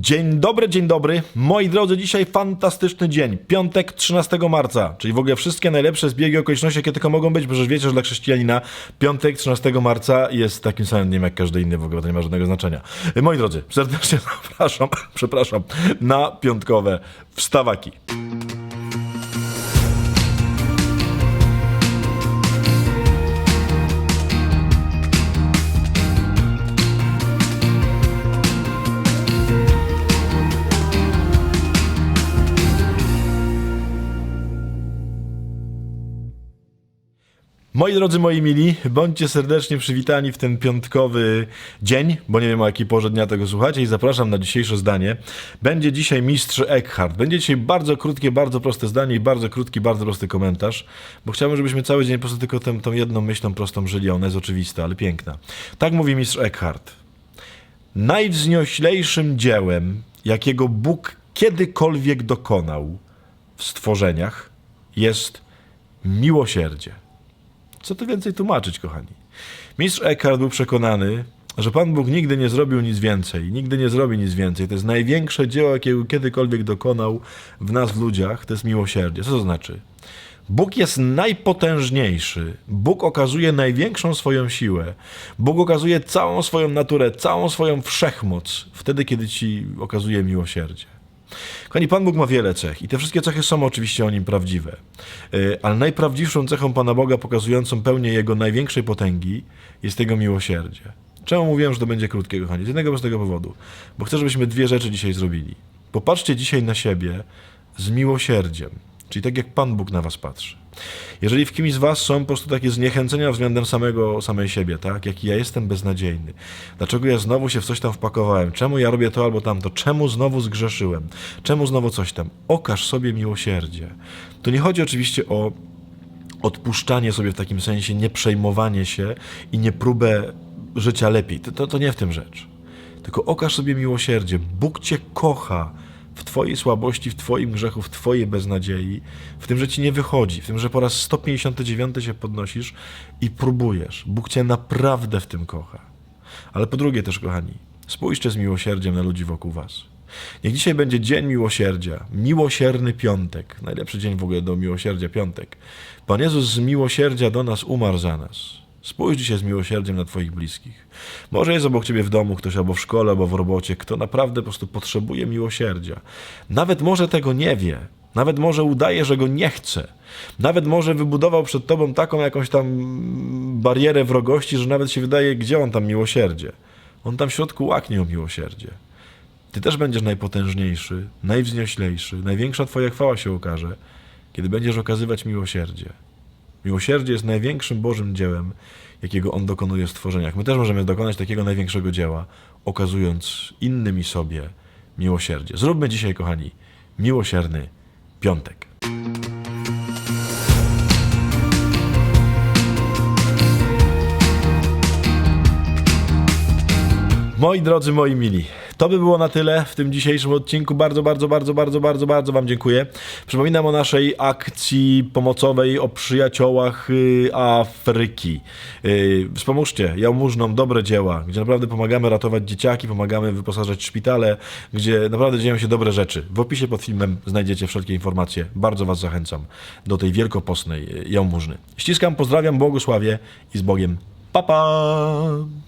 Dzień dobry, dzień dobry. Moi drodzy, dzisiaj fantastyczny dzień. Piątek 13 marca, czyli w ogóle wszystkie najlepsze zbiegi okoliczności, jakie tylko mogą być, bo przecież wiecie, że dla chrześcijanina piątek 13 marca jest takim samym dniem jak każdy inny, w ogóle to nie ma żadnego znaczenia. Moi drodzy, serdecznie zapraszam, przepraszam, na piątkowe wstawaki. Moi drodzy, moi mili, bądźcie serdecznie przywitani w ten piątkowy dzień, bo nie wiem o jakiej porze dnia tego słuchacie i zapraszam na dzisiejsze zdanie. Będzie dzisiaj mistrz Eckhart. Będzie dzisiaj bardzo krótkie, bardzo proste zdanie i bardzo krótki, bardzo prosty komentarz, bo chciałbym, żebyśmy cały dzień po prostu tylko tą, tą jedną myślą prostą żyli, ona jest oczywista, ale piękna. Tak mówi mistrz Eckhart. Najwznioślejszym dziełem, jakiego Bóg kiedykolwiek dokonał w stworzeniach, jest miłosierdzie. Co tu więcej tłumaczyć, kochani? Mistrz Eckhart był przekonany, że Pan Bóg nigdy nie zrobił nic więcej, nigdy nie zrobi nic więcej. To jest największe dzieło, jakiego kiedykolwiek dokonał w nas, w ludziach, to jest miłosierdzie. Co to znaczy? Bóg jest najpotężniejszy. Bóg okazuje największą swoją siłę. Bóg okazuje całą swoją naturę, całą swoją wszechmoc wtedy, kiedy ci okazuje miłosierdzie. Kochani, Pan Bóg ma wiele cech i te wszystkie cechy są oczywiście o Nim prawdziwe. Yy, Ale najprawdziwszą cechą Pana Boga pokazującą pełnię Jego największej potęgi jest Jego miłosierdzie. Czemu mówiłem, że to będzie krótkie, kochani? Z jednego prostego powodu. Bo chcę, żebyśmy dwie rzeczy dzisiaj zrobili. Popatrzcie dzisiaj na siebie z miłosierdziem, czyli tak jak Pan Bóg na was patrzy. Jeżeli w kimś z was są po prostu takie zniechęcenia względem samego, samej siebie, tak? Jaki ja jestem beznadziejny. Dlaczego ja znowu się w coś tam wpakowałem? Czemu ja robię to albo tamto? Czemu znowu zgrzeszyłem? Czemu znowu coś tam? Okaż sobie miłosierdzie. Tu nie chodzi oczywiście o odpuszczanie sobie w takim sensie, nie przejmowanie się i nie próbę życia lepiej. To, to, to nie w tym rzecz. Tylko okaż sobie miłosierdzie. Bóg cię kocha w twojej słabości, w twoim grzechu, w twojej beznadziei, w tym, że ci nie wychodzi, w tym, że po raz 159 się podnosisz i próbujesz. Bóg cię naprawdę w tym kocha. Ale po drugie też, kochani, spójrzcie z miłosierdziem na ludzi wokół was. Niech dzisiaj będzie dzień miłosierdzia, miłosierny piątek, najlepszy dzień w ogóle do miłosierdzia piątek. Pan Jezus z miłosierdzia do nas umarł za nas. Spójrz dzisiaj z miłosierdziem na Twoich bliskich. Może jest obok Ciebie w domu ktoś, albo w szkole, albo w robocie, kto naprawdę po prostu potrzebuje miłosierdzia. Nawet może tego nie wie, nawet może udaje, że go nie chce. Nawet może wybudował przed Tobą taką jakąś tam barierę wrogości, że nawet się wydaje, gdzie on tam miłosierdzie. On tam w środku łaknie o miłosierdzie. Ty też będziesz najpotężniejszy, najwznioślejszy, największa Twoja chwała się okaże, kiedy będziesz okazywać miłosierdzie. Miłosierdzie jest największym Bożym dziełem, jakiego On dokonuje w stworzeniach. My też możemy dokonać takiego największego dzieła, okazując innym i sobie miłosierdzie. Zróbmy dzisiaj, kochani, miłosierny piątek. Moi drodzy, moi mili, to by było na tyle w tym dzisiejszym odcinku. Bardzo, bardzo, bardzo, bardzo, bardzo, bardzo Wam dziękuję. Przypominam o naszej akcji pomocowej o przyjaciołach y, Afryki. Y, Wspomóżcie jałmużnom dobre dzieła, gdzie naprawdę pomagamy ratować dzieciaki, pomagamy wyposażać szpitale, gdzie naprawdę dzieją się dobre rzeczy. W opisie pod filmem znajdziecie wszelkie informacje. Bardzo Was zachęcam do tej wielkopostnej y, jałmużny. Ściskam, pozdrawiam, błogosławię i z Bogiem. Pa, pa!